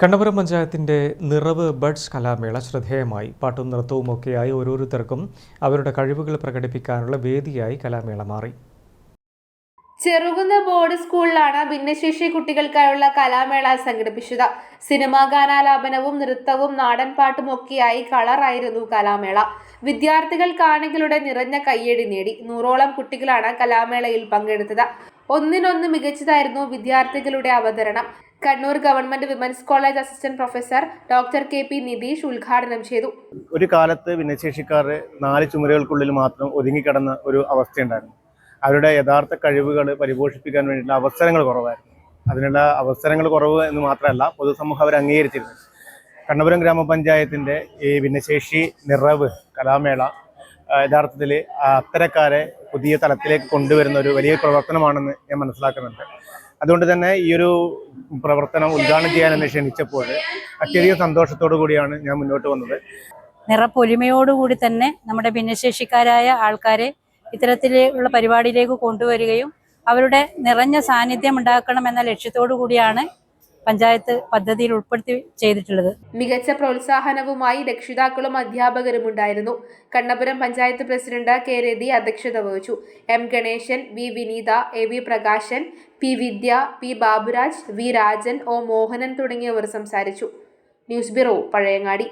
കണ്ണപുരം പഞ്ചായത്തിന്റെ നിറവ് ബഡ്സ് കലാമേള ശ്രദ്ധേയമായി. പാട്ടും നൃത്തവും ഒക്കെയായി ഓരോരുത്തർക്കും അവരുടെ കഴിവുകൾ പ്രകടിപ്പിക്കാനുള്ള വേദിയായി കലാമേള മാറി. ചെറുകുന്ന ബോർഡ് സ്കൂളിലാണ് ഭിന്നശേഷി കുട്ടികൾക്കായുള്ള കലാമേള സംഘടിപ്പിച്ചത്. സിനിമാ ഗാനാലാപനവും നൃത്തവും നാടൻ പാട്ടും ഒക്കെയായി കളറായിരുന്നു കലാമേള. വിദ്യാർത്ഥികൾ കാണികളുടെ നിറഞ്ഞ കയ്യടി നേടി. നൂറോളം കുട്ടികളാണ് കലാമേളയിൽ പങ്കെടുത്തത്. ഒന്നിനൊന്ന് മികച്ചതായിരുന്നു വിദ്യാർത്ഥികളുടെ അവതരണം. Kannur government women's college assistant professor doctor K P Nitheesh ഉദ്ഘാടനം ചെയ്തു. ഒരു കാലത്ത് ഭിന്നശേഷിക്കാർ നാല് ചുമരുകൾക്കുള്ളിൽ മാത്രം ഒതുങ്ങിക്കിടന്ന ഒരു അവസ്ഥയുണ്ടായിരുന്നു. അവരുടെ യഥാർത്ഥ കഴിവുകൾ പരിപോഷിപ്പിക്കാൻ വേണ്ടിയിട്ടുള്ള അവസരങ്ങൾ കുറവായിരുന്നു. അതിനുള്ള അവസരങ്ങൾ കുറവ് എന്ന് മാത്രമല്ല പൊതുസമൂഹം അവർ അംഗീകരിച്ചിരുന്നു. കണ്ണപുരം ഗ്രാമപഞ്ചായത്തിന്റെ ഈ ഭിന്നശേഷി നിറവ് കലാമേള യഥാർത്ഥത്തിൽ അത്തരക്കാരെ പുതിയ തലത്തിലേക്ക് കൊണ്ടുവരുന്ന ഒരു വലിയ പ്രവർത്തനമാണെന്ന് ഞാൻ മനസ്സിലാക്കുന്നുണ്ട്. അതുകൊണ്ട് തന്നെ ഈ ഒരു പ്രവർത്തനം ഉദ്ഘാടനം ചെയ്യാൻ എന്നെ ക്ഷണിച്ചപ്പോൾ അത്യധികം സന്തോഷത്തോടു കൂടിയാണ് ഞാൻ മുന്നോട്ട് വന്നത്. നിറപ്പൊലിമയോടുകൂടി തന്നെ നമ്മുടെ ഭിന്നശേഷിക്കാരായ ആൾക്കാരെ ഇത്തരത്തിലുള്ള പരിപാടിയിലേക്ക് കൊണ്ടുവരികയും അവരുടെ നിറഞ്ഞ സാന്നിധ്യം ഉണ്ടാക്കണം എന്ന ലക്ഷ്യത്തോടു കൂടിയാണ് പഞ്ചായത്ത് പദ്ധതിയിൽ ഉൾപ്പെടുത്തി ചെയ്തിട്ടുള്ളത്. മികച്ച പ്രോത്സാഹനവുമായി രക്ഷിതാക്കളും അധ്യാപകരും ഉണ്ടായിരുന്നു കണ്ണപുരം പഞ്ചായത്ത് പ്രസിഡന്റ് കെ രതി അധ്യക്ഷത വഹിച്ചു. M Ganesan V Vineetha A V Prakashan P Vidya P Baburaj V Rajan O Mohanan തുടങ്ങിയവർ സംസാരിച്ചു. News bureau Pazhayangadi.